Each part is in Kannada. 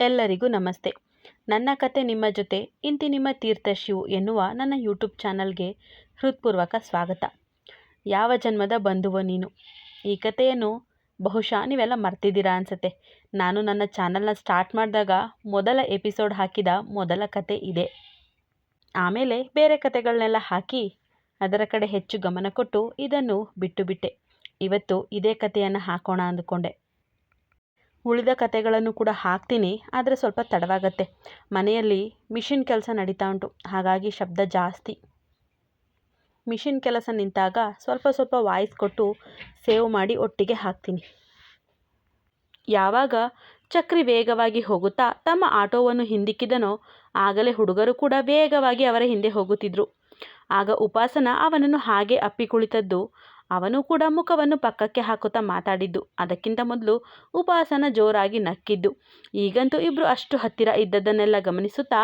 ಎಲ್ಲರಿಗೂ ನಮಸ್ತೆ. ನನ್ನ ಕತೆ ನಿಮ್ಮ ಜೊತೆ, ಇಂತಿ ನಿಮ್ಮ ತೀರ್ಥಶಿವು ಎನ್ನುವ ನನ್ನ ಯೂಟ್ಯೂಬ್ ಚಾನಲ್ಗೆ ಹೃತ್ಪೂರ್ವಕ ಸ್ವಾಗತ. ಯಾವ ಜನ್ಮದ ಬಂಧುವೋ ನೀನು? ಈ ಕಥೆಯನ್ನು ಬಹುಶಃ ನೀವೆಲ್ಲ ಮರ್ತಿದ್ದೀರಾ ಅನಿಸುತ್ತೆ. ನಾನು ನನ್ನ ಚಾನಲ್ನ ಸ್ಟಾರ್ಟ್ ಮಾಡಿದಾಗ ಮೊದಲ ಎಪಿಸೋಡ್ ಹಾಕಿದ ಮೊದಲ ಕತೆ ಇದೆ. ಆಮೇಲೆ ಬೇರೆ ಕತೆಗಳನ್ನೆಲ್ಲ ಹಾಕಿ ಅದರ ಕಡೆ ಹೆಚ್ಚು ಗಮನ ಕೊಟ್ಟು ಇದನ್ನು ಬಿಟ್ಟು ಬಿಟ್ಟೆ. ಇವತ್ತು ಇದೇ ಕಥೆಯನ್ನು ಹಾಕೋಣ ಅಂದುಕೊಂಡೆ. ಉಳಿದ ಕತೆಗಳನ್ನು ಕೂಡ ಹಾಕ್ತೀನಿ, ಆದರೆ ಸ್ವಲ್ಪ ತಡವಾಗತ್ತೆ. ಮನೆಯಲ್ಲಿ ಮಿಷಿನ್ ಕೆಲಸ ನಡೀತಾ ಉಂಟು, ಹಾಗಾಗಿ ಶಬ್ದ ಜಾಸ್ತಿ. ಮಿಷಿನ್ ಕೆಲಸ ನಿಂತಾಗ ಸ್ವಲ್ಪ ಸ್ವಲ್ಪ ವಾಯ್ಸ್ ಕೊಟ್ಟು ಸೇವ್ ಮಾಡಿ ಒಟ್ಟಿಗೆ ಹಾಕ್ತೀನಿ. ಯಾವಾಗ ಚಕ್ರಿ ವೇಗವಾಗಿ ಹೋಗುತ್ತಾ ತಮ್ಮ ಆಟೋವನ್ನು ಹಿಂದಿಕ್ಕಿದನೋ, ಆಗಲೇ ಹುಡುಗರು ಕೂಡ ವೇಗವಾಗಿ ಅವರ ಹಿಂದೆ ಹೋಗುತ್ತಿದ್ದರು ಆಗ ಉಪಾಸನ ಅವನನ್ನು ಹಾಗೆ ಅಪ್ಪಿ ಕುಳಿತದ್ದು ಅವನು ಕೂಡ ಮುಖವನ್ನು ಪಕ್ಕಕ್ಕೆ ಹಾಕುತ್ತಾ ಮಾತಾಡಿದ್ದು. ಅದಕ್ಕಿಂತ ಮೊದಲು ಉಪಾಸನ ಜೋರಾಗಿ ನಕ್ಕಿದ್ದು. ಈಗಂತೂ ಇಬ್ಬರು ಅಷ್ಟು ಹತ್ತಿರ ಇದ್ದದ್ದನ್ನೆಲ್ಲ ಗಮನಿಸುತ್ತಾ,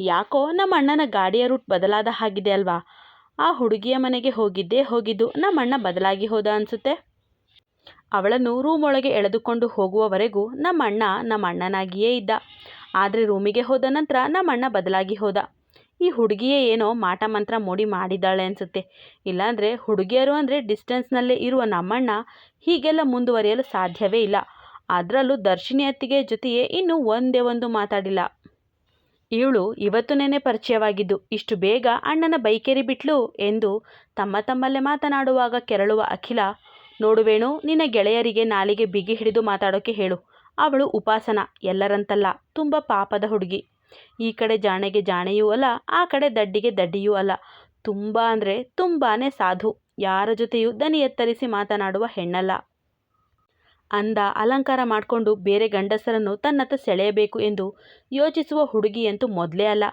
ಯಾಕೋ ನಮ್ಮ ಅಣ್ಣನ ಗಾಡಿಯ ರೂಟ್ ಬದಲಾದ ಹಾಗಿದೆ ಅಲ್ವಾ? ಆ ಹುಡುಗಿಯ ಮನೆಗೆ ಹೋಗಿದ್ದೇ ಹೋಗಿದ್ದು, ನಮ್ಮ ಅಣ್ಣ ಬದಲಾಗಿ ಹೋದ ಅನಿಸುತ್ತೆ? ಅವಳನ್ನು ರೂಮ್ ಒಳಗೆ ಎಳೆದುಕೊಂಡು ಹೋಗುವವರೆಗೂ ನಮ್ಮ ಅಣ್ಣ ನಮ್ಮ ಅಣ್ಣನಾಗಿಯೇ ಇದ್ದ. ಆದರೆ ರೂಮಿಗೆ ಹೋದ ನಂತರ ನಮ್ಮ ಅಣ್ಣ ಬದಲಾಗಿ ಹೋದ. ಈ ಹುಡುಗಿಯೇ ಏನೋ ಮಾಟ ಮಂತ್ರ ಮೋಡಿ ಮಾಡಿದ್ದಾಳೆ ಅನಿಸುತ್ತೆ. ಇಲ್ಲಾಂದರೆ ಹುಡುಗಿಯರು ಅಂದರೆ ಡಿಸ್ಟೆನ್ಸ್ನಲ್ಲೇ ಇರುವ ನಮ್ಮಣ್ಣ ಹೀಗೆಲ್ಲ ಮುಂದುವರಿಯಲು ಸಾಧ್ಯವೇ ಇಲ್ಲ. ಅದರಲ್ಲೂ ದರ್ಶಿನಿ ಅತ್ತಿಗೆ ಜೊತೆಯೇ ಇನ್ನೂ ಒಂದೇ ಒಂದು ಮಾತಾಡಿಲ್ಲ. ಇವಳು ಇವತ್ತು ನೆನೆ ಪರಿಚಯವಾಗಿದ್ದು, ಇಷ್ಟು ಬೇಗ ಅಣ್ಣನ ಬೈಕೇರಿ ಬಿಟ್ಲು ಎಂದು ತಮ್ಮ ತಮ್ಮಲ್ಲೇ ಮಾತನಾಡುವಾಗ ಕೆರಳುವ ಅಖಿಲ ನೋಡುವೇಣು ನಿನ್ನ ಗೆಳೆಯರಿಗೆ ನಾಲಿಗೆ ಬಿಗಿ ಹಿಡಿದು ಮಾತಾಡೋಕೆ ಹೇಳು. ಅವಳು ಉಪಾಸನ, ಎಲ್ಲರಂತಲ್ಲ, ತುಂಬ ಪಾಪದ ಹುಡುಗಿ. ಈ ಕಡೆ ಜಾಣೆಗೆ ಜಾಣೆಯೂ ಅಲ್ಲ, ಆ ಕಡೆ ದಡ್ಡಿಗೆ ದಡ್ಡಿಯೂ ಅಲ್ಲ. ತುಂಬ ಅಂದರೆ ತುಂಬಾ ಸಾಧು. ಯಾರ ಜೊತೆಯೂ ದನಿ ಎತ್ತರಿಸಿ ಮಾತನಾಡುವ ಹೆಣ್ಣಲ್ಲ. ಅಂದ ಅಲಂಕಾರ ಮಾಡಿಕೊಂಡು ಬೇರೆ ಗಂಡಸರನ್ನು ತನ್ನತ್ತ ಸೆಳೆಯಬೇಕು ಎಂದು ಯೋಚಿಸುವ ಹುಡುಗಿಯಂತೂ ಮೊದಲೇ ಅಲ್ಲ.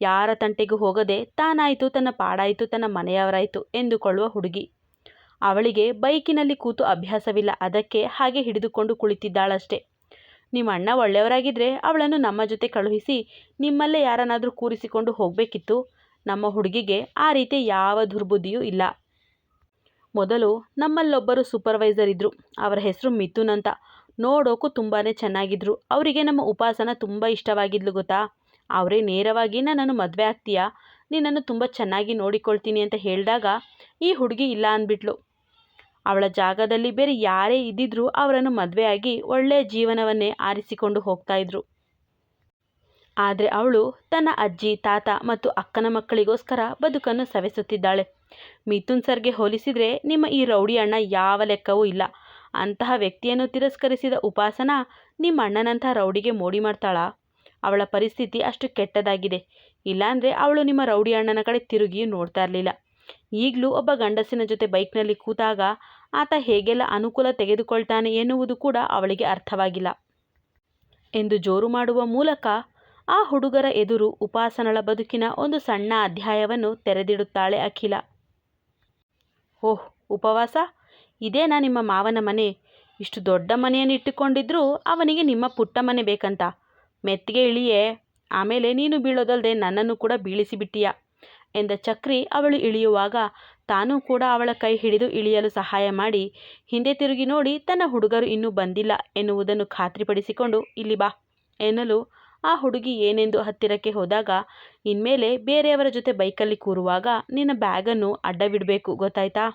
ಯಾರ ತಂಟೆಗೂ ಹೋಗದೆ ತಾನಾಯಿತು ತನ್ನ ಪಾಡಾಯಿತು ತನ್ನ ಮನೆಯವರಾಯಿತು ಎಂದುಕೊಳ್ಳುವ ಹುಡುಗಿ. ಅವಳಿಗೆ ಬೈಕಿನಲ್ಲಿ ಕೂತು ಅಭ್ಯಾಸವಿಲ್ಲ, ಅದಕ್ಕೆ ಹಾಗೆ ಹಿಡಿದುಕೊಂಡು ಕುಳಿತಿದ್ದಾಳಷ್ಟೆ. ನಿಮ್ಮ ಅಣ್ಣ ಒಳ್ಳೆಯವರಾಗಿದ್ದರೆ ಅವಳನ್ನು ನಮ್ಮ ಜೊತೆ ಕಳುಹಿಸಿ ನಿಮ್ಮಲ್ಲೇ ಯಾರನ್ನಾದರೂ ಕೂರಿಸಿಕೊಂಡು ಹೋಗಬೇಕಿತ್ತು. ನಮ್ಮ ಹುಡುಗಿಗೆ ಆ ರೀತಿ ಯಾವ ದುರ್ಬುದ್ಧಿಯೂ ಇಲ್ಲ. ಮೊದಲು ನಮ್ಮಲ್ಲೊಬ್ಬರು ಸೂಪರ್ವೈಸರ್ ಇದ್ದರು ಅವರ ಹೆಸರು ಮಿಥುನ್ ಅಂತ. ನೋಡೋಕ್ಕೂ ತುಂಬಾ ಚೆನ್ನಾಗಿದ್ರು. ಅವರಿಗೆ ನಮ್ಮ ಉಪಾಸನ ತುಂಬ ಇಷ್ಟವಾಗಿದ್ಲು ಗೊತ್ತಾ? ಅವರೇ ನೇರವಾಗಿ ನನ್ನನ್ನು ಮದುವೆ ಆಗ್ತೀಯಾ? ನಿನ್ನನ್ನು ತುಂಬ ಚೆನ್ನಾಗಿ ನೋಡಿಕೊಳ್ತೀನಿ ಅಂತ ಹೇಳಿದಾಗ ಈ ಹುಡುಗಿ ಇಲ್ಲ ಅಂದ್ಬಿಟ್ಲು. ಅವಳ ಜಾಗದಲ್ಲಿ ಬೇರೆ ಯಾರೇ ಇದ್ದಿದ್ರೂ ಅವರನ್ನು ಮದುವೆಯಾಗಿ ಒಳ್ಳೆಯ ಜೀವನವನ್ನೇ ಆರಿಸಿಕೊಂಡು ಹೋಗ್ತಾ ಇದ್ರು. ಆದರೆ ಅವಳು ತನ್ನ ಅಜ್ಜಿ, ತಾತ ಮತ್ತು ಅಕ್ಕನ ಮಕ್ಕಳಿಗೋಸ್ಕರ ಬದುಕನ್ನು ಸವೆಸುತ್ತಿದ್ದಾಳೆ. ಮಿಥುನ್ ಸರ್ಗೆ ಹೋಲಿಸಿದರೆ ನಿಮ್ಮ ಈ ರೌಡಿ ಅಣ್ಣ ಯಾವ ಲೆಕ್ಕವೂ ಇಲ್ಲ. ಅಂತಹ ವ್ಯಕ್ತಿಯನ್ನು ತಿರಸ್ಕರಿಸಿದ ಉಪಾಸನ ನಿಮ್ಮ ಅಣ್ಣನಂತಹ ರೌಡಿಗೆ ಮೋಡಿ ಮಾಡ್ತಾಳಾ? ಅವಳ ಪರಿಸ್ಥಿತಿ ಅಷ್ಟು ಕೆಟ್ಟದಾಗಿದೆ. ಇಲ್ಲಾಂದರೆ ಅವಳು ನಿಮ್ಮ ರೌಡಿ ಅಣ್ಣನ ಕಡೆ ತಿರುಗಿಯೂ ನೋಡ್ತಾ ಇರಲಿಲ್ಲ. ಈಗಲೂ ಒಬ್ಬ ಗಂಡಸಿನ ಜೊತೆ ಬೈಕ್ನಲ್ಲಿ ಕೂತಾಗ ಆತ ಹೇಗೆಲ್ಲ ಅನುಕೂಲ ತೆಗೆದುಕೊಳ್ತಾನೆ ಎನ್ನುವುದು ಕೂಡ ಅವಳಿಗೆ ಅರ್ಥವಾಗಿಲ್ಲ. ಎಂದು ಜೋರು ಮಾಡುವ ಮೂಲಕ ಆ ಹುಡುಗರ ಎದುರು ಉಪಾಸನಳ ಬದುಕಿನ ಒಂದು ಸಣ್ಣ ಅಧ್ಯಾಯವನ್ನು ತೆರೆದಿಡುತ್ತಾಳೆ ಅಖಿಲ. ಓಹ್, ಉಪವಾಸ? ಇದೇನಾ ನಿಮ್ಮ ಮಾವನ ಮನೆ? ಇಷ್ಟು ದೊಡ್ಡ ಮನೆಯನ್ನು ಇಟ್ಟುಕೊಂಡಿದ್ರೂ ಅವನಿಗೆ ನಿಮ್ಮ ಪುಟ್ಟ ಮನೆ ಬೇಕಂತ. ಮೆತ್ತಿಗೆ ಇಳಿಯೇ. ಆಮೇಲೆ ನೀನು ಬೀಳೋದಲ್ಲದೆ ನನ್ನನ್ನು ಕೂಡ ಬೀಳಿಸಿಬಿಟ್ಟೀಯ? ಎಂದ ಚಕ್ರಿ ಅವಳು ಇಳಿಯುವಾಗ ತಾನೂ ಕೂಡ ಅವಳ ಕೈ ಹಿಡಿದು ಇಳಿಯಲು ಸಹಾಯ ಮಾಡಿ, ಹಿಂದೆ ತಿರುಗಿ ನೋಡಿ ತನ್ನ ಹುಡುಗರು ಇನ್ನೂ ಬಂದಿಲ್ಲ ಎನ್ನುವುದನ್ನು ಖಾತ್ರಿಪಡಿಸಿಕೊಂಡು ಇಲ್ಲಿ ಬಾ ಎನ್ನಲು ಆ ಹುಡುಗಿ ಏನೆಂದು ಹತ್ತಿರಕ್ಕೆ ಹೋದಾಗ, ಇನ್ಮೇಲೆ ಬೇರೆಯವರ ಜೊತೆ ಬೈಕಲ್ಲಿ ಕೂರುವಾಗ ನಿನ್ನ ಬ್ಯಾಗನ್ನು ಅಡ್ಡವಿಡಬೇಕು ಗೊತ್ತಾಯ್ತಾ?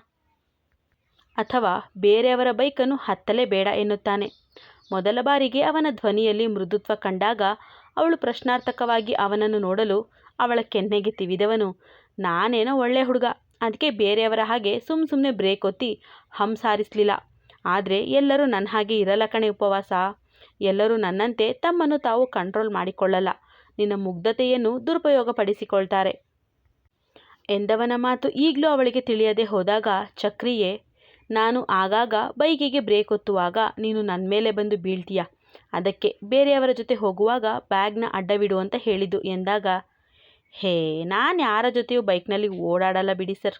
ಅಥವಾ ಬೇರೆಯವರ ಬೈಕನ್ನು ಹತ್ತಲೇ ಬೇಡ ಎನ್ನುತ್ತಾನೆ. ಮೊದಲ ಬಾರಿಗೆ ಅವನ ಧ್ವನಿಯಲ್ಲಿ ಮೃದುತ್ವ ಕಂಡಾಗ ಅವಳು ಪ್ರಶ್ನಾರ್ಥಕವಾಗಿ ಅವನನ್ನು ನೋಡಲು ಅವಳ ಕೆನ್ನೆಗೆ ತಿವಿದವನು, ನಾನೇನೋ ಒಳ್ಳೆ ಹುಡುಗ ಅದಕ್ಕೆ ಬೇರೆಯವರ ಹಾಗೆ ಸುಮ್ಮ ಸುಮ್ಮನೆ ಬ್ರೇಕ್ ಒತ್ತಿ ಹಂಸಾರಿಸಲಿಲ್ಲ. ಆದರೆ ಎಲ್ಲರೂ ನನ್ನ ಹಾಗೆ ಇರಲ್ಲ ಕಣೆ ಉಪವಾಸ. ಎಲ್ಲರೂ ನನ್ನಂತೆ ತಮ್ಮನ್ನು ತಾವು ಕಂಟ್ರೋಲ್ ಮಾಡಿಕೊಳ್ಳಲ್ಲ. ನಿನ್ನ ಮುಗ್ಧತೆಯನ್ನು ದುರುಪಯೋಗಪಡಿಸಿಕೊಳ್ತಾರೆ. ಎಂದವನ ಮಾತು ಈಗಲೂ ಅವಳಿಗೆ ತಿಳಿಯದೆ ಹೋದಾಗ ಚಕ್ರಿಯೇ, ನಾನು ಆಗಾಗ ಬೈಕಿಗೆ ಬ್ರೇಕ್ ಒತ್ತುವಾಗ ನೀನು ನನ್ನ ಮೇಲೆ ಬಂದು ಬೀಳ್ತೀಯ. ಅದಕ್ಕೆ ಬೇರೆಯವರ ಜೊತೆ ಹೋಗುವಾಗ ಬ್ಯಾಗ್ನ ಅಡ್ಡವಿಡು ಅಂತ ಹೇಳಿದ್ದು ಎಂದಾಗ ಹೇ, ನಾನು ಯಾರ ಜೊತೆಯೂ ಬೈಕ್ನಲ್ಲಿ ಓಡಾಡಲ್ಲ ಬಿಡಿ ಸರ್.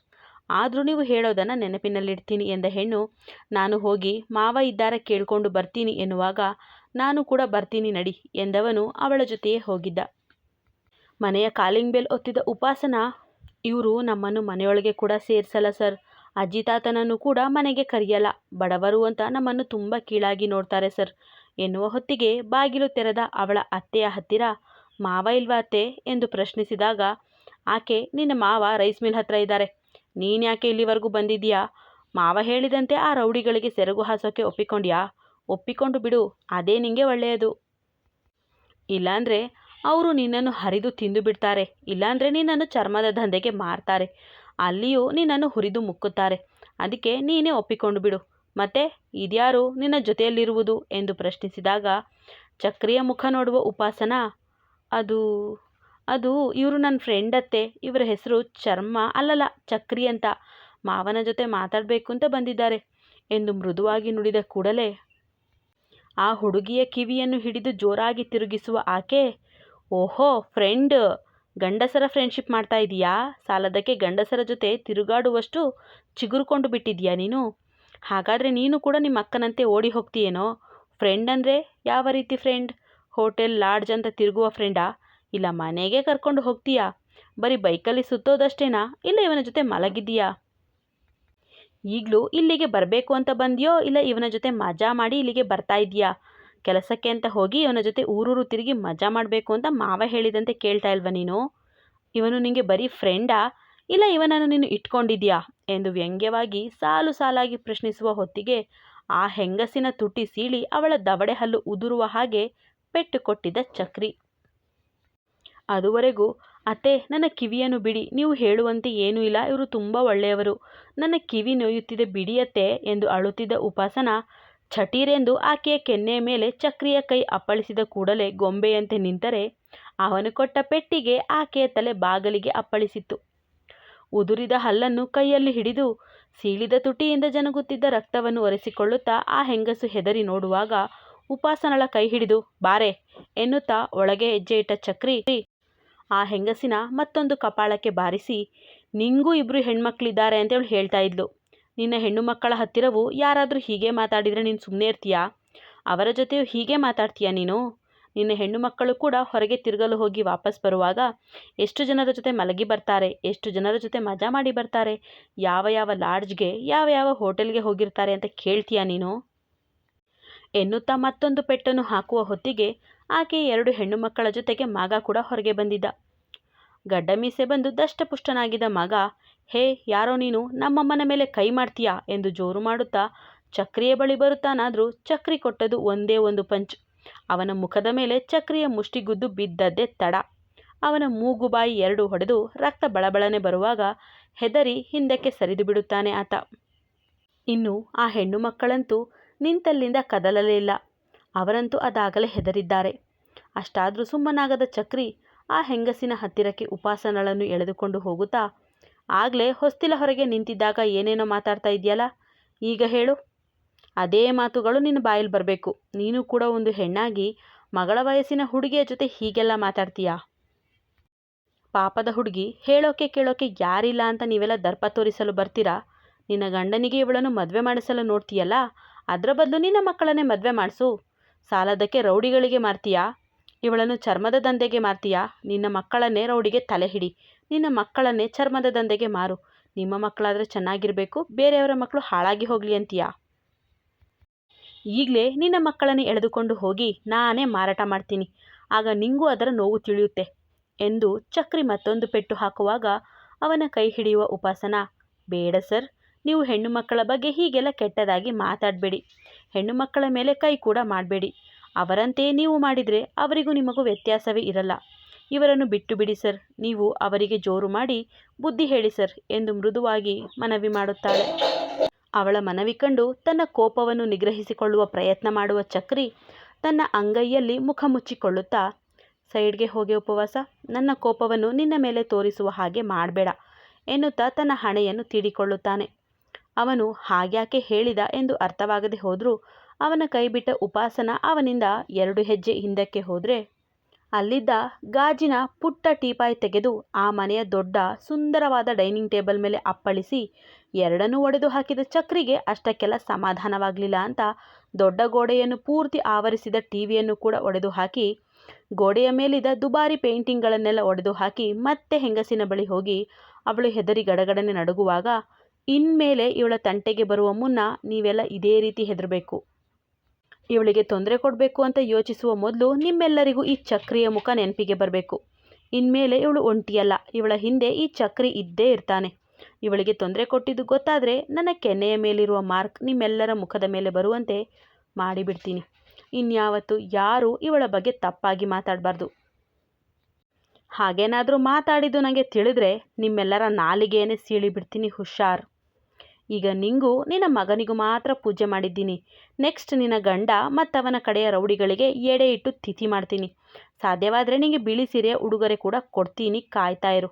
ಆದರೂ ನೀವು ಹೇಳೋದನ್ನು ನೆನಪಿನಲ್ಲಿಡ್ತೀನಿ ಎಂದ ಹೆಣ್ಣು, ನಾನು ಹೋಗಿ ಮಾವ ಇದ್ದಾರ ಕೇಳಿಕೊಂಡು ಬರ್ತೀನಿ ಎನ್ನುವಾಗ, ನಾನು ಕೂಡ ಬರ್ತೀನಿ ನಡಿ ಎಂದವನು ಅವಳ ಜೊತೆಯೇ ಹೋಗಿದ್ದ. ಮನೆಯ ಕಾಲಿಂಗ್ ಬೆಲ್ ಒತ್ತಿದ ಉಪಾಸನ, ಇವರು ನಮ್ಮನ್ನು ಮನೆಯೊಳಗೆ ಕೂಡ ಸೇರಿಸಲ್ಲ ಸರ್. ಅಜ್ಜಿ ತಾತನನ್ನು ಕೂಡ ಮನೆಗೆ ಕರೆಯಲ್ಲ. ಬಡವರು ಅಂತ ನಮ್ಮನ್ನು ತುಂಬ ಕೀಳಾಗಿ ನೋಡ್ತಾರೆ ಸರ್ ಎನ್ನುವ ಹೊತ್ತಿಗೆ ಬಾಗಿಲು ತೆರೆದ ಅವಳ ಅತ್ತೆಯ ಹತ್ತಿರ ಮಾವ ಇಲ್ವಾ ಅತ್ತೆ? ಎಂದು ಪ್ರಶ್ನಿಸಿದಾಗ, ಆಕೆ, ನಿನ್ನ ಮಾವ ರೈಸ್ ಮಿಲ್ ಹತ್ರ ಇದ್ದಾರೆ ನೀನ್ಯಾಕೆ ಇಲ್ಲಿವರೆಗೂ ಬಂದಿದ್ದೀಯಾ? ಮಾವ ಹೇಳಿದಂತೆ ಆ ರೌಡಿಗಳಿಗೆ ಸೆರಗು ಹಾಸೋಕೆ ಒಪ್ಪಿಕೊಂಡ್ಯಾ? ಒಪ್ಪಿಕೊಂಡು ಬಿಡು, ಅದೇ ನಿಂಗೆ ಒಳ್ಳೆಯದು. ಇಲ್ಲಾಂದರೆ ಅವರು ನಿನ್ನನ್ನು ಹರಿದು ತಿಂದು ಬಿಡ್ತಾರೆ. ಇಲ್ಲಾಂದರೆ ನಿನ್ನನ್ನು ಚರ್ಮದ ದಂಧೆಗೆ ಮಾರ್ತಾರೆ. ಅಲ್ಲಿಯೂ ನಿನ್ನನ್ನು ಹುರಿದು ಮುಕ್ಕುತ್ತಾರೆ. ಅದಕ್ಕೆ ನೀನೇ ಒಪ್ಪಿಕೊಂಡು ಬಿಡು. ಮತ್ತೆ, ಇದ್ಯಾರು ನಿನ್ನ ಜೊತೆಯಲ್ಲಿರುವುದು? ಎಂದು ಪ್ರಶ್ನಿಸಿದಾಗ, ಚಕ್ರಿಯ ಮುಖ ನೋಡುವ ಉಪಾಸನ? ಅದು ಅದು ಇವರು ನನ್ನ ಫ್ರೆಂಡ್ ಅತ್ತೆ, ಇವರ ಹೆಸರು ಚರ್ಮ ಅಲ್ಲಲ್ಲ, ಚಕ್ರಿ ಅಂತ. ಮಾವನ ಜೊತೆ ಮಾತಾಡಬೇಕು ಅಂತ ಬಂದಿದ್ದಾರೆ. ಎಂದು ಮೃದುವಾಗಿ ನುಡಿದ ಕೂಡಲೇ, ಆ ಹುಡುಗಿಯ ಕಿವಿಯನ್ನು ಹಿಡಿದು ಜೋರಾಗಿ ತಿರುಗಿಸುವ ಆಕೆ, ಓಹೋ ಫ್ರೆಂಡ್ ಗಂಡಸರ ಫ್ರೆಂಡ್ಶಿಪ್ ಮಾಡ್ತಾ ಇದೀಯಾ? ಸಾಲದಕ್ಕೆ ಗಂಡಸರ ಜೊತೆ ತಿರುಗಾಡುವಷ್ಟು ಚಿಗುರುಕೊಂಡು ಬಿಟ್ಟಿದ್ಯಾ ನೀನು? ಹಾಗಾದರೆ ನೀನು ಕೂಡ ನಿಮ್ಮ ಅಕ್ಕನಂತೆ ಓಡಿ ಹೋಗ್ತೀಯೇನೋ? ಫ್ರೆಂಡ್ ಅಂದರೆ ಯಾವ ರೀತಿ ಫ್ರೆಂಡ್ ಹೋಟೆಲ್ ಲಾಡ್ಜ್ ಅಂತ ತಿರುಗುವ ಫ್ರೆಂಡಾ ಇಲ್ಲ ಮನೆಗೆ ಕರ್ಕೊಂಡು ಹೋಗ್ತೀಯಾ? ಬರೀ ಬೈಕಲ್ಲಿ ಸುತ್ತೋದಷ್ಟೇನಾ? ಇಲ್ಲ ಇವನ ಜೊತೆ ಮಲಗಿದ್ದೀಯಾ? ಈಗಲೂ ಇಲ್ಲಿಗೆ ಬರಬೇಕು ಅಂತ ಬಂದಿಯೋ? ಇಲ್ಲ ಇವನ ಜೊತೆ ಮಜಾ ಮಾಡಿ ಇಲ್ಲಿಗೆ ಬರ್ತಾ ಇದೆಯಾ ಕೆಲಸಕ್ಕೆ ಅಂತ ಹೋಗಿ ಇವನ ಜೊತೆ ಊರೂರು ತಿರುಗಿ ಮಜಾ ಮಾಡಬೇಕು ಅಂತ ಮಾವ ಹೇಳಿದಂತೆ ಕೇಳ್ತಾ ಇಲ್ವಾ ನೀನು? ಇವನು ನಿನಗೆ ಬರೀ ಫ್ರೆಂಡಾ ಇಲ್ಲ ಇವನನ್ನು ನೀನು ಇಟ್ಕೊಂಡಿದ್ಯಾ ಎಂದು ವ್ಯಂಗ್ಯವಾಗಿ ಸಾಲು ಸಾಲಾಗಿ ಪ್ರಶ್ನಿಸುವ ಹೊತ್ತಿಗೆ ಆ ಹೆಂಗಸಿನ ತುಟಿ ಸೀಳಿ ಅವಳ ದವಡೆ ಹಲ್ಲು ಉದುರುವ ಹಾಗೆ ಪೆಟ್ಟು ಕೊಟ್ಟಿದ್ದ ಚಕ್ರಿ. ಅದುವರೆಗೂ, ಅತ್ತೆ, ನನ್ನ ಕಿವಿಯನ್ನು ಬಿಡಿ, ನೀವು ಹೇಳುವಂತೆ ಏನೂ ಇಲ್ಲ, ಇವರು ತುಂಬ ಒಳ್ಳೆಯವರು. ನನ್ನ ಕಿವಿ ನೋಯುತ್ತಿದೆ ಬಿಡಿಯತ್ತೆ ಎಂದು ಅಳುತ್ತಿದ್ದ ಉಪಾಸನ ಛಟೀರೆಂದು ಆಕೆಯ ಕೆನ್ನೆಯ ಮೇಲೆ ಚಕ್ರಿಯ ಕೈ ಅಪ್ಪಳಿಸಿದ ಕೂಡಲೇ ಗೊಂಬೆಯಂತೆ ನಿಂತರೆ, ಅವನು ಕೊಟ್ಟ ಪೆಟ್ಟಿಗೆ ಆಕೆಯ ತಲೆ ಬಾಗಲಿಗೆ ಅಪ್ಪಳಿಸಿತ್ತು. ಉದುರಿದ ಹಲ್ಲನ್ನು ಕೈಯಲ್ಲಿ ಹಿಡಿದು, ಸೀಳಿದ ತುಟಿಯಿಂದ ಜನಗುತ್ತಿದ್ದ ರಕ್ತವನ್ನು ಒರೆಸಿಕೊಳ್ಳುತ್ತಾ ಆ ಹೆಂಗಸು ಹೆದರಿ ನೋಡುವಾಗ ಉಪಾಸನಳ ಕೈ ಹಿಡಿದು, ಬಾರೆ, ಎನ್ನುತ್ತಾ ಒಳಗೆ ಹೆಜ್ಜೆ ಇಟ್ಟ ಚಕ್ರಿ ಆ ಹೆಂಗಸಿನ ಮತ್ತೊಂದು ಕಪಾಳಕ್ಕೆ ಬಾರಿಸಿ, ನಿಂಗೂ ಇಬ್ಬರು ಹೆಣ್ಮಕ್ಳಿದ್ದಾರೆ ಅಂತ ಹೇಳಿ ಹೇಳ್ತಾ ಇದ್ಲು. ನಿನ್ನ ಹೆಣ್ಣು ಮಕ್ಕಳ ಹತ್ತಿರವೂ ಯಾರಾದರೂ ಹೀಗೆ ಮಾತಾಡಿದರೆ ನೀನು ಸುಮ್ಮನೆ ಇರ್ತೀಯಾ? ಅವರ ಜೊತೆಯೂ ಹೀಗೆ ಮಾತಾಡ್ತೀಯಾ ನೀನು? ನಿನ್ನ ಹೆಣ್ಣು ಮಕ್ಕಳು ಕೂಡ ಹೊರಗೆ ತಿರುಗಲು ಹೋಗಿ ವಾಪಸ್ ಬರುವಾಗ ಎಷ್ಟು ಜನರ ಜೊತೆ ಮಲಗಿ ಬರ್ತಾರೆ, ಎಷ್ಟು ಜನರ ಜೊತೆ ಮಜಾ ಮಾಡಿ ಬರ್ತಾರೆ, ಯಾವ ಯಾವ ಲಾಡ್ಜ್ಗೆ, ಯಾವ ಯಾವ ಹೋಟೆಲ್ಗೆ ಹೋಗಿರ್ತಾರೆ ಅಂತ ಕೇಳ್ತೀಯಾ ನೀನು? ಎನ್ನುತ್ತಾ ಮತ್ತೊಂದು ಪೆಟ್ಟನ್ನು ಹಾಕುವ ಹೊತ್ತಿಗೆ ಆಕೆ ಎರಡು ಹೆಣ್ಣು ಮಕ್ಕಳ ಜೊತೆಗೆ ಮಾಗ ಕೂಡ ಹೊರಗೆ ಬಂದಿದ್ದ. ಗಡ್ಡ ಮೀಸೆ ಬಂದು ದಷ್ಟಪುಷ್ಟನಾಗಿದ್ದ ಮಗ, ಹೇ, ಯಾರೋ ನೀನು? ನಮ್ಮಮ್ಮನ ಮೇಲೆ ಕೈ ಮಾಡ್ತೀಯಾ? ಎಂದು ಜೋರು ಮಾಡುತ್ತಾ ಚಕ್ರಿಯ ಬಳಿ ಬರುತ್ತಾನಾದರೂ ಚಕ್ರಿ ಕೊಟ್ಟದು ಒಂದೇ ಒಂದು ಪಂಚ್. ಅವನ ಮುಖದ ಮೇಲೆ ಚಕ್ರಿಯ ಮುಷ್ಟಿಗುದ್ದು ಬಿದ್ದದ್ದೇ ತಡ. ಅವನ ಮೂಗು ಬಾಯಿ ಎರಡು ಹೊಡೆದು ರಕ್ತ ಬಳಬಳನೆ ಬರುವಾಗ ಹೆದರಿ ಹಿಂದಕ್ಕೆ ಸರಿದು ಬಿಡುತ್ತಾನೆ ಆತ. ಇನ್ನು ಆ ಹೆಣ್ಣು ಮಕ್ಕಳಂತೂ ನಿಂತಲ್ಲಿಂದ ಕದಲಲಿಲ್ಲ ಅವರಂತೂ ಅದಾಗಲೇ ಹೆದರಿದ್ದಾರೆ. ಅಷ್ಟಾದರೂ ಸುಮ್ಮನಾಗದ ಚಕ್ರಿ ಆ ಹೆಂಗಸಿನ ಹತ್ತಿರಕ್ಕೆ ಉಪಾಸನಳನ್ನು ಎಳೆದುಕೊಂಡು ಹೋಗುತ್ತಾ, ಆಗಲೇ ಹೊಸ್ತಿಲ ಹೊರಗೆ ನಿಂತಿದ್ದಾಗ ಏನೇನೋ ಮಾತಾಡ್ತಾ ಇದೆಯಲ್ಲ, ಈಗ ಹೇಳು. ಅದೇ ಮಾತುಗಳು ನಿನ್ನ ಬಾಯಲ್ಲಿ ಬರಬೇಕು. ನೀನು ಕೂಡ ಒಂದು ಹೆಣ್ಣಾಗಿ ಮಗಳ ವಯಸ್ಸಿನ ಹುಡುಗಿಯ ಜೊತೆ ಹೀಗೆಲ್ಲ ಮಾತಾಡ್ತೀಯಾ? ಪಾಪದ ಹುಡುಗಿ, ಹೇಳೋಕೆ ಕೇಳೋಕೆ ಯಾರಿಲ್ಲ ಅಂತ ನೀವೆಲ್ಲ ದರ್ಪ ತೋರಿಸಲು ಬರ್ತೀರಾ? ನಿನ್ನ ಗಂಡನಿಗೆ ಇವಳನ್ನು ಮದುವೆ ಮಾಡಿಸಲು ನೋಡ್ತೀಯಲ್ಲ ಅದರ ಬದಲು ನಿನ್ನ ಮಕ್ಕಳನ್ನೇ ಮದುವೆ ಮಾಡಿಸು. ಸಾಲದಕ್ಕೆ ರೌಡಿಗಳಿಗೆ ಮಾರ್ತೀಯಾ? ಇವಳನ್ನು ಚರ್ಮದ ದಂಧೆಗೆ ಮಾರ್ತೀಯಾ? ನಿನ್ನ ಮಕ್ಕಳನ್ನೇ ರೌಡಿಗೆ ತಲೆ ಹಿಡಿ. ನಿನ್ನ ಮಕ್ಕಳನ್ನೇ ಚರ್ಮದ ದಂಧೆಗೆ ಮಾರು. ನಿಮ್ಮ ಮಕ್ಕಳಾದರೆ ಚೆನ್ನಾಗಿರಬೇಕು, ಬೇರೆಯವರ ಮಕ್ಕಳು ಹಾಳಾಗಿ ಹೋಗಲಿ ಅಂತೀಯಾ? ಈಗಲೇ ನಿನ್ನ ಮಕ್ಕಳನ್ನು ಎಳೆದುಕೊಂಡು ಹೋಗಿ ನಾನೇ ಮಾರಾಟ ಮಾಡ್ತೀನಿ. ಆಗ ನಿಂಗೂ ಅದರ ನೋವು ತಿಳಿಯುತ್ತೆ ಎಂದು ಚಕ್ರಿ ಮತ್ತೊಂದು ಪೆಟ್ಟು ಹಾಕುವಾಗ ಅವನ ಕೈ ಹಿಡಿಯುವ ಉಪಾಸನ, ಬೇಡ ಸರ್. ನೀವು ಹೆಣ್ಣು ಮಕ್ಕಳ ಬಗ್ಗೆ ಹೀಗೆಲ್ಲ ಕೆಟ್ಟದಾಗಿ ಮಾತಾಡಬೇಡಿ. ಹೆಣ್ಣು ಮಕ್ಕಳ ಮೇಲೆ ಕೈ ಕೂಡ ಮಾಡಬೇಡಿ. ಅವರಂತೆ ನೀವು ಮಾಡಿದರೆ ಅವರಿಗೂ ನಿಮಗೂ ವ್ಯತ್ಯಾಸವೇ ಇರಲ್ಲ. ಇವರನ್ನು ಬಿಟ್ಟು ಬಿಡಿ ಸರ್. ನೀವು ಅವರಿಗೆ ಜೋರು ಮಾಡಿ ಬುದ್ಧಿ ಹೇಳಿ ಸರ್ ಎಂದು ಮೃದುವಾಗಿ ಮನವಿ ಮಾಡುತ್ತಾಳೆ. ಅವಳ ಮನವಿ ಕಂಡು ತನ್ನ ಕೋಪವನ್ನು ನಿಗ್ರಹಿಸಿಕೊಳ್ಳುವ ಪ್ರಯತ್ನ ಮಾಡುವ ಚಕ್ರಿ ತನ್ನ ಅಂಗೈಯಲ್ಲಿ ಮುಖ ಮುಚ್ಚಿಕೊಳ್ಳುತ್ತಾ, ಸೈಡ್ಗೆ ಹೋಗಿ ಉಪವಾಸ. ನನ್ನ ಕೋಪವನ್ನು ನಿನ್ನ ಮೇಲೆ ತೋರಿಸುವ ಹಾಗೆ ಮಾಡಬೇಡ ಎನ್ನುತ್ತಾ ತನ್ನ ಹಣೆಯನ್ನು ತೀಡಿಕೊಳ್ಳುತ್ತಾನೆ. ಅವನು ಹಾಗ್ಯಾಕೆ ಹೇಳಿದ ಎಂದು ಅರ್ಥವಾಗದೆ ಹೋದರೂ ಅವನ ಕೈಬಿಟ್ಟ ಉಪಾಸನ ಅವನಿಂದ ಎರಡು ಹೆಜ್ಜೆ ಹಿಂದಕ್ಕೆ ಹೋದರೆ, ಅಲ್ಲಿದ್ದ ಗಾಜಿನ ಪುಟ್ಟ ಟೀಪಾಯ್ ತೆಗೆದು ಆ ಮನೆಯ ದೊಡ್ಡ ಸುಂದರವಾದ ಡೈನಿಂಗ್ ಟೇಬಲ್ ಮೇಲೆ ಅಪ್ಪಳಿಸಿ ಎರಡನ್ನೂ ಒಡೆದು ಹಾಕಿದ ಚಕ್ರಿಗೆ ಅಷ್ಟಕ್ಕೆಲ್ಲ ಸಮಾಧಾನವಾಗಲಿಲ್ಲ ಅಂತ ದೊಡ್ಡ ಗೋಡೆಯನ್ನು ಪೂರ್ತಿ ಆವರಿಸಿದ ಟಿವಿಯನ್ನು ಕೂಡ ಒಡೆದು ಹಾಕಿ, ಗೋಡೆಯ ಮೇಲಿದ್ದ ದುಬಾರಿ ಪೇಂಟಿಂಗ್ಗಳನ್ನೆಲ್ಲ ಒಡೆದು ಹಾಕಿ ಮತ್ತೆ ಹೆಂಗಸಿನ ಬಳಿ ಹೋಗಿ ಅವಳು ಹೆದರಿ ಗಡಗಡನೆ ನಡುಗುವಾಗ ಇನ್ಮೇಲೆ ಇವಳ ತಂಟೆಗೆ ಬರುವ ಮುನ್ನ ನೀವೆಲ್ಲ ಇದೇ ರೀತಿ ಹೆದರಬೇಕು. ಇವಳಿಗೆ ತೊಂದರೆ ಕೊಡಬೇಕು ಅಂತ ಯೋಚಿಸುವ ಮೊದಲು ನಿಮ್ಮೆಲ್ಲರಿಗೂ ಈ ಚಕ್ರಿಯ ಮುಖ ನೆನಪಿಗೆ ಬರಬೇಕು. ಇನ್ಮೇಲೆ ಇವಳು ಒಂಟಿಯಲ್ಲ. ಇವಳ ಹಿಂದೆ ಈ ಚಕ್ರಿ ಇದ್ದೇ ಇರ್ತಾನೆ. ಇವಳಿಗೆ ತೊಂದರೆ ಕೊಟ್ಟಿದ್ದು ಗೊತ್ತಾದರೆ ನನ್ನ ಕೆನ್ನೆಯ ಮೇಲಿರುವ ಮಾರ್ಕ್ ನಿಮ್ಮೆಲ್ಲರ ಮುಖದ ಮೇಲೆ ಬರುವಂತೆ ಮಾಡಿಬಿಡ್ತೀನಿ. ಇನ್ಯಾವತ್ತು ಯಾರೂ ಇವಳ ಬಗ್ಗೆ ತಪ್ಪಾಗಿ ಮಾತಾಡಬಾರ್ದು. ಹಾಗೇನಾದರೂ ಮಾತಾಡಿದ್ದು ನನಗೆ ತಿಳಿದ್ರೆ ನಿಮ್ಮೆಲ್ಲರ ನಾಲಿಗೆಯೇ ಸೀಳಿಬಿಡ್ತೀನಿ ಹುಷಾರ್. ಈಗ ನಿಂಗೂ ನಿನ್ನ ಮಗನಿಗೂ ಮಾತ್ರ ಪೂಜೆ ಮಾಡಿದ್ದೀನಿ. ನೆಕ್ಸ್ಟ್ ನಿನ್ನ ಗಂಡ ಮತ್ತವನ ಕಡೆಯ ರೌಡಿಗಳಿಗೆ ಎಡೆ ಇಟ್ಟು ತಿಥಿ ಮಾಡ್ತೀನಿ. ಸಾಧ್ಯವಾದರೆ ನಿನಗೆ ಬಿಳಿ ಸೀರೆ, ಉಡುಗೊರೆ ಕೂಡ ಕೊಡ್ತೀನಿ ಕಾಯ್ತಾ ಇರು.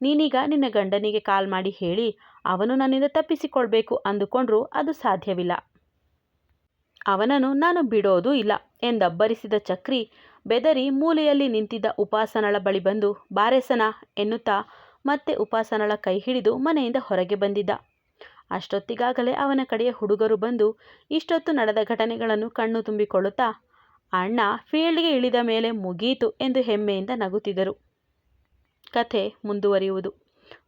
ನೀನೀಗ ನಿನ್ನ ಗಂಡನಿಗೆ ಕಾಲ್ ಮಾಡಿ ಹೇಳಿ, ಅವನು ನನ್ನಿಂದ ತಪ್ಪಿಸಿಕೊಳ್ಬೇಕು ಅಂದುಕೊಂಡ್ರೂ ಅದು ಸಾಧ್ಯವಿಲ್ಲ. ಅವನನ್ನು ನಾನು ಬಿಡೋದೂ ಇಲ್ಲ ಎಂದಬ್ಬರಿಸಿದ ಚಕ್ರಿ ಬೆದರಿ ಮೂಲೆಯಲ್ಲಿ ನಿಂತಿದ್ದ ಉಪಾಸನಳ ಬಳಿ ಬಂದು ಬಾರೆಸನ ಎನ್ನುತ್ತಾ ಮತ್ತೆ ಉಪಾಸನಳ ಕೈ ಹಿಡಿದು ಮನೆಯಿಂದ ಹೊರಗೆ ಬಂದಿದ್ದ. ಅಷ್ಟೊತ್ತಿಗಾಗಲೇ ಅವನ ಕಡೆಯ ಹುಡುಗರು ಬಂದು ಇಷ್ಟೊತ್ತು ನಡೆದ ಘಟನೆಗಳನ್ನು ಕಣ್ಣು ತುಂಬಿಕೊಳ್ಳುತ್ತಾ, ಅಣ್ಣ, ಫೀಲ್ಡ್ಗೆ ಇಳಿದ ಮೇಲೆ ಮುಗೀತು ಎಂದು ಹೆಮ್ಮೆಯಿಂದ ನಗುತ್ತಿದ್ದರು. ಕಥೆ ಮುಂದುವರಿಯುವುದು.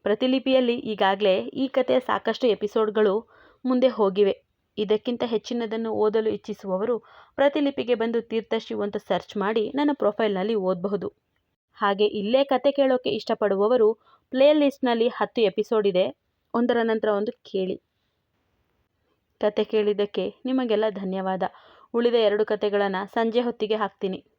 ಪ್ರತಿಲಿಪಿಯಲ್ಲಿ ಈಗಾಗಲೇ ಈ ಕಥೆಯ ಸಾಕಷ್ಟು ಎಪಿಸೋಡ್ಗಳು ಮುಂದೆ ಹೋಗಿವೆ. ಇದಕ್ಕಿಂತ ಹೆಚ್ಚಿನದನ್ನು ಓದಲು ಇಚ್ಛಿಸುವವರು ಪ್ರತಿಲಿಪಿಗೆ ಬಂದು ತೀರ್ಥಶ್ರೀ ಅಂತ ಸರ್ಚ್ ಮಾಡಿ ನನ್ನ ಪ್ರೊಫೈಲ್ನಲ್ಲಿ ಓದಬಹುದು. ಹಾಗೆ ಇಲ್ಲೇ ಕತೆ ಕೇಳೋಕೆ ಇಷ್ಟಪಡುವವರು ಪ್ಲೇ ಲಿಸ್ಟ್ನಲ್ಲಿ ಹತ್ತು ಎಪಿಸೋಡ್ ಇದೆ. ಒಂದರ ನಂತರ ಒಂದು ಕೇಳಿ. ಕತೆ ಕೇಳಿದ್ದಕ್ಕೆ ನಿಮಗೆಲ್ಲ ಧನ್ಯವಾದ. ಉಳಿದ ಎರಡು ಕತೆಗಳನ್ನು ಸಂಜೆ ಹೊತ್ತಿಗೆ ಹಾಕ್ತೀನಿ.